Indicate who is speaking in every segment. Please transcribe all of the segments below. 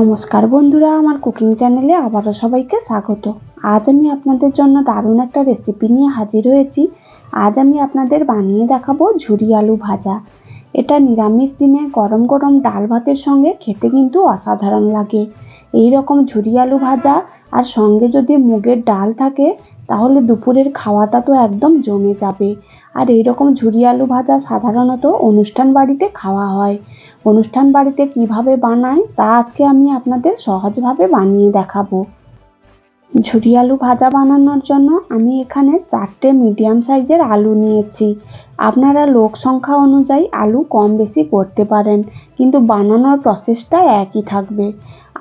Speaker 1: নমস্কার বন্ধুরা, আমার কুকিং চ্যানেলে আবারও সবাইকে স্বাগত। আজ আমি আপনাদের জন্য দারুণ একটা রেসিপি নিয়ে হাজির হয়েছি। আজ আমি আপনাদের বানিয়ে দেখাবো ঝুরি আলু ভাজা। এটা নিরামিষ দিনে গরম গরম ডাল ভাতের সঙ্গে খেতে কিন্তু অসাধারণ লাগে। এই রকম ঝুরি আলু ভাজা আর সঙ্গে যদি মুগের ডাল থাকে, তাহলে দুপুরের খাওয়াটা তো একদম জমে যাবে। আর এই রকম ঝুরি আলু ভাজা সাধারণত অনুষ্ঠান বাড়িতে খাওয়া হয়। অনুষ্ঠান বাড়িতে কীভাবে বানায়, তা আজকে আমি আপনাদের সহজভাবে বানিয়ে দেখাবো। ঝুরি আলু ভাজা বানানোর জন্য আমি এখানে চারটে মিডিয়াম সাইজের আলু নিয়েছি। আপনারা লোক সংখ্যা অনুযায়ী আলু কম বেশি করতে পারেন, কিন্তু বানানোর প্রসেসটা একই থাকবে।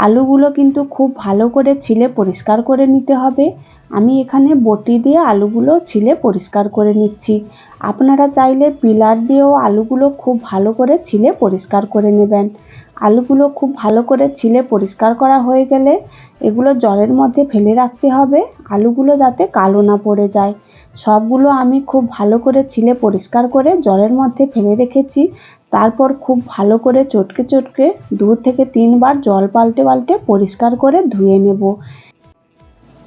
Speaker 1: আলুগুলো কিন্তু খুব ভালো করে ছিলে পরিষ্কার করে নিতে হবে। আমি এখানে বটি দিয়ে আলুগুলো ছিলে পরিষ্কার করে নিচ্ছি। আপনারা চাইলে পিলার দিয়েও আলুগুলো খুব ভালো করে ছিলে পরিষ্কার করে নেবেন। আলুগুলো খুব ভালো করে ছিলে পরিষ্কার করা হয়ে গেলে এগুলো জলের মধ্যে ফেলে রাখতে হবে। আলুগুলো যাতে কালো না পড়ে যায়। সবগুলো আমি খুব ভালো করে ছিলে পরিষ্কার করে জলের মধ্যে ফেলে রেখেছি। তারপর খুব ভালো করে চটকে চটকে দু থেকে তিনবার জল পাল্টে পাল্টে পরিষ্কার করে ধুয়ে নেব।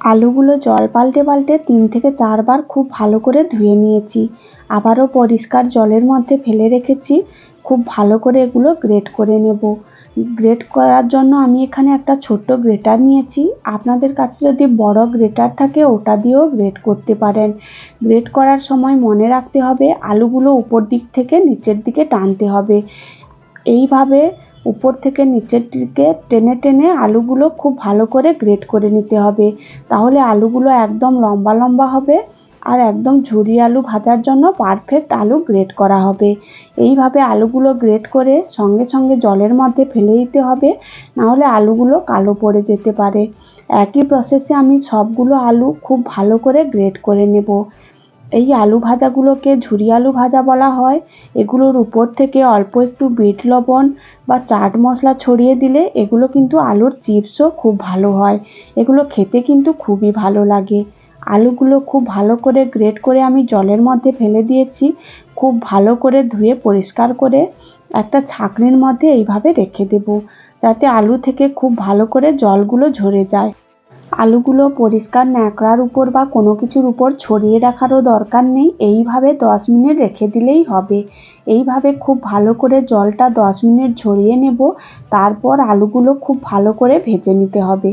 Speaker 1: আলুগুলো জল পাল্টে পাল্টে তিন থেকে চারবার খুব ভালো করে ধুয়ে নিয়েছি। আবারও পরিষ্কার জলের মধ্যে ফেলে রেখেছি। খুব ভালো করে এগুলো গ্রেট করে নেব। গ্রেট করার জন্য আমি এখানে একটা ছোট্ট গ্রেটার নিয়েছি। আপনাদের কাছে যদি বড় গ্রেটার থাকে, ওটা দিয়েও গ্রেট করতে পারেন। গ্রেট করার সময় মনে রাখতে হবে, আলুগুলো উপর দিক থেকে নিচের দিকে টানতে হবে। এইভাবে উপর থেকে নিচের দিকে টেনে টেনে আলুগুলো খুব ভালো করে গ্রেট করে নিতে হবে। তাহলে আলুগুলো একদম লম্বা লম্বা হবে আর একদম ঝুরি আলু ভাজার জন্য পারফেক্ট আলু গ্রেট করা হবে। এইভাবে আলুগুলো গ্রেট করে সঙ্গে সঙ্গে জলের মধ্যে ফেলে দিতে হবে, নাহলে আলুগুলো কালো পড়ে যেতে পারে। একই প্রসেসে আমি সবগুলো আলু খুব ভালো করে গ্রেট করে নেব। এই আলু ভাজাগুলোকে ঝুরি আলু ভাজা বলা হয়। এগুলোর উপর থেকে অল্প একটু বিট লবণ বা চাট মশলা ছড়িয়ে দিলে এগুলো কিন্তু আলুর চিপসও খুব ভালো হয়। এগুলো খেতে কিন্তু খুবই ভালো লাগে। আলুগুলো খুব ভালো করে গ্রেট করে আমি জলের মধ্যে ফেলে দিয়েছি। খুব ভালো করে ধুয়ে পরিষ্কার করে একটা ছাঁকনির মধ্যে এইভাবে রেখে দেব। যাতে আলু থেকে খুব ভালো করে জলগুলো ঝরে যায়। আলুগুলো পরিষ্কার ন্যাকড়ার উপর বা কোনো কিছুর উপর ছড়িয়ে রাখারও দরকার নেই। এইভাবে দশ মিনিট রেখে দিলেই হবে। এইভাবে খুব ভালো করে জলটা দশ মিনিট ঝরিয়ে নেব। তারপর আলুগুলো খুব ভালো করে ভেজে নিতে হবে।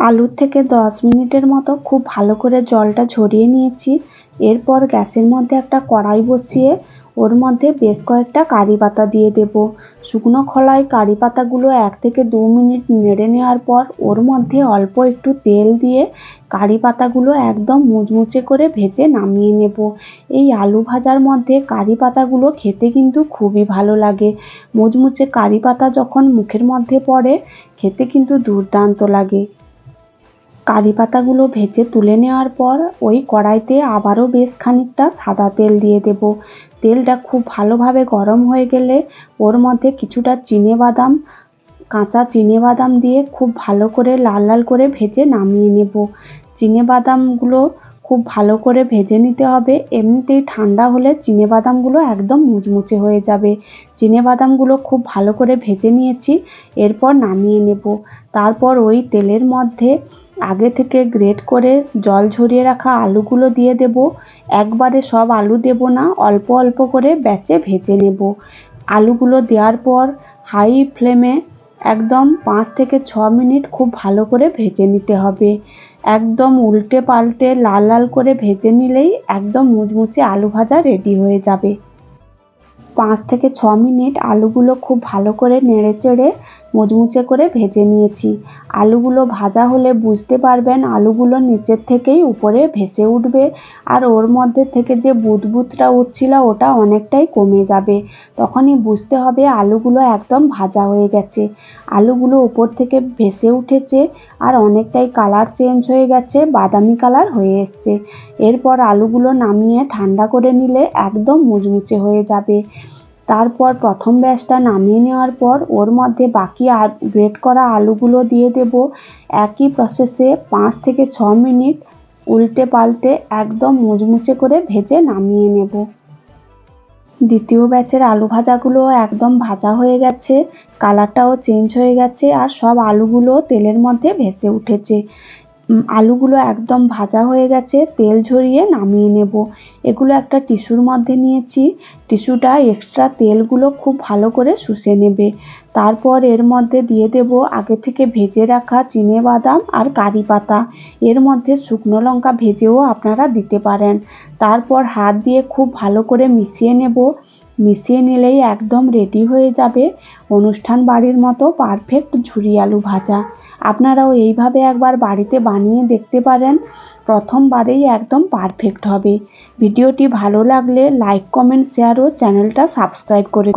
Speaker 1: আলুর থেকে দশ মিনিটের মতো খুব ভালো করে জলটা ঝরিয়ে নিয়েছি। এরপর গ্যাসের মধ্যে একটা কড়াই বসিয়ে ওর মধ্যে বেশ কয়েকটা কারি পাতা দিয়ে দেব। শুকনো খোলায় কারি পাতাগুলো এক থেকে দু মিনিট নেড়ে নেওয়ার পর ওর মধ্যে অল্প একটু তেল দিয়ে কারি পাতাগুলো একদম মুচমুচে করে ভেজে নামিয়ে নেব। এই আলু ভাজার মধ্যে কারি পাতাগুলো খেতে কিন্তু খুবই ভালো লাগে। মুচমুচে কারি পাতা যখন মুখের মধ্যে পড়ে, খেতে কিন্তু দুর্দান্ত লাগে। কারি পাতাগুলো ভেজে তুলে নেওয়ার পর ওই কড়াইতে আবারও বেশ খানিকটা সাদা তেল দিয়ে দেব। তেলটা খুব ভালোভাবে গরম হয়ে গেলে ওর মধ্যে কিছুটা চিনে বাদাম, কাঁচা চিনে বাদাম দিয়ে খুব ভালো করে লাল লাল করে ভেজে নামিয়ে নেব। চিনে বাদামগুলো খুব ভালো করে ভেজে নিতে হবে। এমনিতেই ঠান্ডা হলে চিনে বাদামগুলো একদম মুচমুচে হয়ে যাবে। চিনে বাদামগুলো খুব ভালো করে ভেজে নিয়েছি, এরপর নামিয়ে নেব। তারপর ওই তেলের মধ্যে আগে থেকে গ্রেট করে জল ঝরিয়ে রাখা আলুগুলো দিয়ে দেব। একবারে সব আলু দেব না, অল্প অল্প করে ব্যাচে ভেজে নেব। আলুগুলো দেওয়ার পর হাই ফ্লেমে একদম পাঁচ থেকে ছ মিনিট খুব ভালো করে ভেজে নিতে হবে। একদম উল্টে পাল্টে লাল লাল করে ভেজে নিলেই একদম মুচমুচে আলু ভাজা রেডি হয়ে যাবে। পাঁচ থেকে ছ মিনিট আলুগুলো খুব ভালো করে নেড়ে চেড়ে মুচমুচে করে ভেজে নিয়েছি। আলুগুলো ভাজা হলে বুঝতে পারবেন আলুগুলো নিচের থেকেই উপরে ভেসে উঠবে আর ওর মধ্যে থেকে যে বুদবুদটা উঠছিল ওটা অনেকটাই কমে যাবে। তখনই বুঝতে হবে আলুগুলো একদম ভাজা হয়ে গেছে। আলুগুলো উপর থেকে ভেসে উঠেছে আর অনেকটাই কালার চেঞ্জ হয়ে গেছে, বাদামি কালার হয়ে এসছে। এরপর আলুগুলো নামিয়ে ঠান্ডা করে নিলে একদম মুচমুচে হয়ে যাবে। তারপর প্রথম ব্যাচটা নামিয়ে নেওয়ার পর ওর মধ্যে বাকি গ্রেট করা আলুগুলো দিয়ে দেব। একই প্রসেসে পাঁচ থেকে ছ মিনিট উল্টে পাল্টে একদম মুচমুচে করে ভেজে নামিয়ে নেব। দ্বিতীয় ব্যাচের আলু ভাজাগুলো একদম ভাজা হয়ে গেছে কালারটাও চেঞ্জ হয়ে গেছে আর সব আলুগুলো তেলের মধ্যে ভেসে উঠেছে। আলুগুলো একদম ভাজা হয়ে গেছে, তেল ঝরিয়ে নামিয়ে নেব। এগুলো একটা টিস্যুর মধ্যে নিয়েছি। টিস্যুটা এক্সট্রা তেলগুলো খুব ভালো করে শুষে নেবে। তারপর এর মধ্যে দিয়ে দেব আগে থেকে ভেজে রাখা চিনে বাদাম আর কারি পাতা। এর মধ্যে শুকনো লঙ্কা ভেজেও আপনারা দিতে পারেন। তারপর হাত দিয়ে খুব ভালো করে মিশিয়ে নেব। মিশিয়ে নিলেই একদম রেডি হয়ে যাবে। অনুষ্ঠান বাড়ির মতো পারফেক্ট ঝুরি আলু ভাজা। আপনারাও এইভাবে একবার বাড়িতে বানিয়ে দেখতে পারেন। প্রথমবারেই একদম পারফেক্ট হবে। ভিডিওটি ভালো লাগলে লাইক কমেন্ট শেয়ার ও চ্যানেলটা সাবস্ক্রাইব করে